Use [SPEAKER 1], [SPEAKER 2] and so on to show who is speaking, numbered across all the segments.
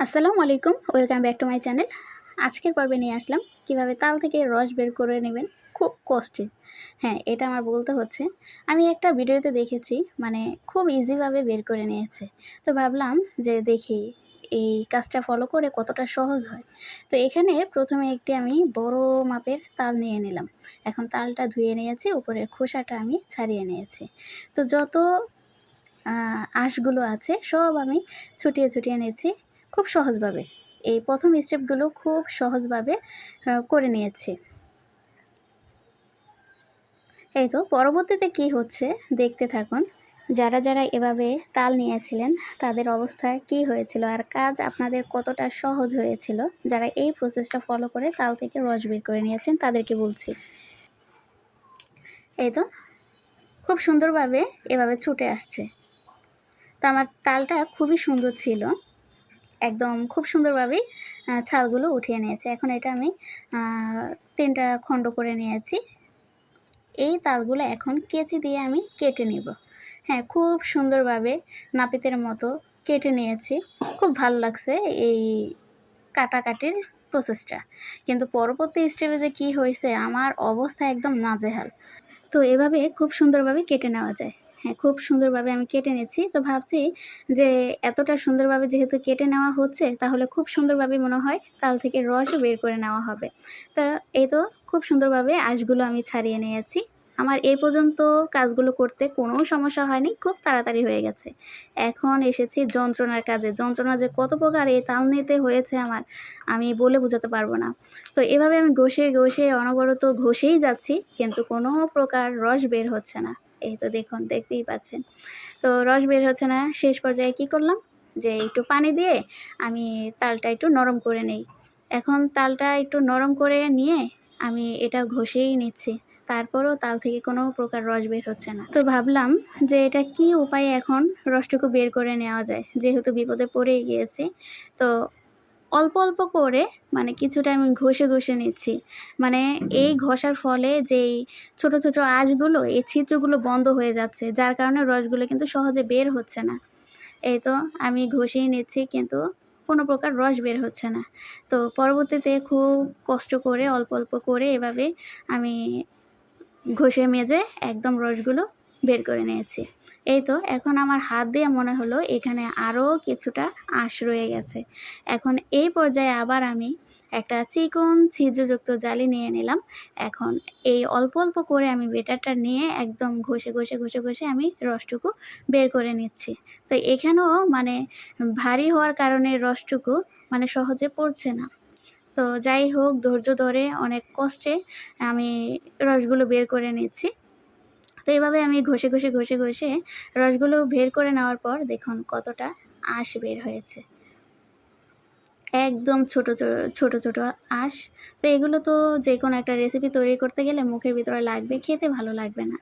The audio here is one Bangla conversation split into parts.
[SPEAKER 1] আসসালামু আলাইকুম, welcome back to my channel. আজকের পর্বে নিয়ে আসলাম, কীভাবে তাল থেকে রস বের করে নেবেন, খুব কষ্টে। হ্যাঁ এটা আমার বলতে হচ্ছে। আমি একটা ভিডিওতে দেখেছি মানে খুব ইজিভাবে বের করে নিয়েছে। তো ভাবলাম যে দেখি, এই কাজটা ফলো করে কতটা সহজ হয়। তো এখানে প্রথমে একটি আমি বড় মাপের তাল নিয়ে নিলাম। এখন তালটা ধুয়ে নিয়েছি, উপরের খোসাটা আমি ছাড়িয়ে নিয়েছি। তো যত আঁশগুলো আছে, সব আমি ছুটিয়ে ছুটিয়ে নিয়েছি খুব সহজভাবে। এই প্রথম স্টেপগুলো খুব সহজভাবে করে নিয়েছি। এই তো, পরবর্তীতে কি হচ্ছে? দেখতে থাকুন। যারা যারা এভাবে তাল নিয়েছিলেন, তাদের অবস্থা কি হয়েছিল? আর কাজ আপনাদের কতটা সহজ হয়েছিল? যারা এই প্রসেসটা ফলো করে তাল থেকে রস বের করে নিয়েছেন, তাদেরকে বলছি। এই তো, খুব সুন্দরভাবে এভাবে ছুটে আসছে। তো আমার তালটা খুবই সুন্দর ছিল। একদম খুব সুন্দরভাবে ছালগুলো উঠিয়ে নিয়েছে। এখন এটা আমি তিনটা খণ্ড করে নিয়েছি। এই তালগুলো এখন কেচি দিয়ে আমি কেটে নিব। হ্যাঁ খুব সুন্দরভাবে নাপিতের মতো কেটে নিয়েছি। খুব ভালো লাগছে এই কাটাকাটির প্রসেসটা কিন্তু পরবর্তী স্টেপে যে কী হয়েছে, আমার অবস্থা একদম নাজেহাল। তো এভাবে খুব সুন্দরভাবে কেটে নেওয়া যায়। হ্যাঁ খুব সুন্দরভাবে আমি কেটে নিচ্ছি। তো ভাবছি যে এতটা সুন্দরভাবে যেহেতু কেটে নেওয়া হচ্ছে, তাহলে খুব সুন্দরভাবে মনে হয় তাল থেকে রসও বের করে নেওয়া হবে। তো এই তো খুব সুন্দরভাবে আঁশগুলো আমি ছাড়িয়ে নিয়েছি। আমার এই পর্যন্ত কাজগুলো করতে কোনো সমস্যা হয়নি, খুব তাড়াতাড়ি হয়ে গেছে। এখন এসেছি যন্ত্রণার কাজে। যন্ত্রণা যে কত প্রকার এই তাল নিতে হয়েছে আমার, আমি বলে বোঝাতে পারব না। তো এভাবে আমি ঘষে ঘষে অনবরত ঘষেই যাচ্ছি, কিন্তু কোনো প্রকার রস বের হচ্ছে না। এই তো দেখুন, দেখতেই পাচ্ছেন। তো রস বের হচ্ছে না। শেষ পর্যায়ে কি করলাম? যে একটু পানি দিয়ে আমি তালটা একটু নরম করে নেই। এখন তালটা একটু নরম করে নিয়ে আমি এটা ঘষেই নিচ্ছি। তারপরও তাল থেকে কোনো প্রকার রস বের হচ্ছে না। তো ভাবলাম যে এটা কি উপায়ে এখন রসটুকু বের করে নেওয়া যায়? যেহেতু বিপদে পড়ে গিয়েছি। তো অল্প অল্প করে মানে কিছুটা আমি ঘষে ঘষে নিচ্ছি। মানে এই ঘষার ফলে যেই ছোট ছোট আঁশগুলো এই ছিদ্রগুলো বন্ধ হয়ে যাচ্ছে যার কারণে রসগুলো কিন্তু সহজে বের হচ্ছে না। এই তো আমি ঘষেই নিচ্ছি কিন্তু কোনো প্রকার রস বের হচ্ছে না। তো পরবর্তীতে খুব কষ্ট করে অল্প অল্প করে এভাবে আমি ঘষে মেজে একদম রসগুলো বের করে নিয়েছি। এই তো, এখন আমার হাত দিয়ে মনে হলো এখানে আরও কিছুটা আঁশ রয়ে গেছে। এখন এই পর্যায়ে আবার আমি একটা চিকন ছিদ্রযুক্ত জালি নিয়ে নিলাম। এখন এই অল্প অল্প করে আমি বেটারটা নিয়ে একদম ঘষে ঘষে ঘষে ঘষে আমি রসটুকু বের করে নিচ্ছি। তো এখানেও মানে ভারী হওয়ার কারণে রসটুকু মানে সহজে পড়ছে না। তো যাই হোক, ধৈর্য ধরে অনেক কষ্টে আমি রসগুলো বের করে নিচ্ছি। তো এভাবে আমি ঘষে ঘষে ঘষে ঘষে রসগুলো বের করে নেওয়ার পর দেখুন কতটা আঁশ বের হয়েছে। একদম ছোট ছোট ছোট আঁশ। তো এগুলো তো যে কোনো একটা রেসিপি তৈরি করতে গেলে মুখের ভিতরে লাগবে, খেতে ভালো লাগবে না।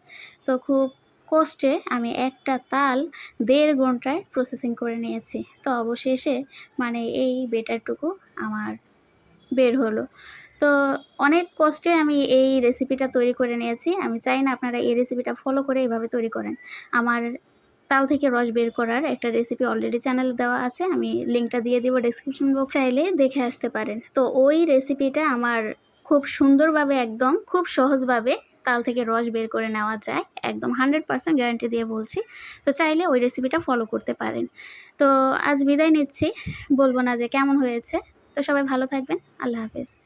[SPEAKER 1] তো খুব কষ্টে আমি একটা তাল দেড় ঘন্টায় প্রসেসিং করে নিয়েছি। তো অবশেষে মানে এই বেটারটুকু আমার বের হলো। তো অনেক কষ্টে আমি এই রেসিপিটা তৈরি করে নিয়েছি। আমি চাই না আপনারা এই রেসিপিটা ফলো করে এইভাবে তৈরি করেন। আমার তাল থেকে রস বের করার একটা রেসিপি অলরেডি চ্যানেলে দেওয়া আছে। আমি লিঙ্কটা দিয়ে দেবো ডিসক্রিপশন বক্স চাইলে দেখে আসতে পারেন। তো ওই রেসিপিটা আমার খুব সুন্দরভাবে একদম, খুব সহজভাবে তাল থেকে রস বের করে নেওয়া যায়। একদম হান্ড্রেড পারসেন্ট গ্যারান্টি দিয়ে বলছি। তো চাইলে ওই রেসিপিটা ফলো করতে পারেন। তো আজ বিদায় নিচ্ছি। বলব না যে কেমন হয়েছে। তো সবাই ভালো থাকবেন। আল্লাহ হাফেজ।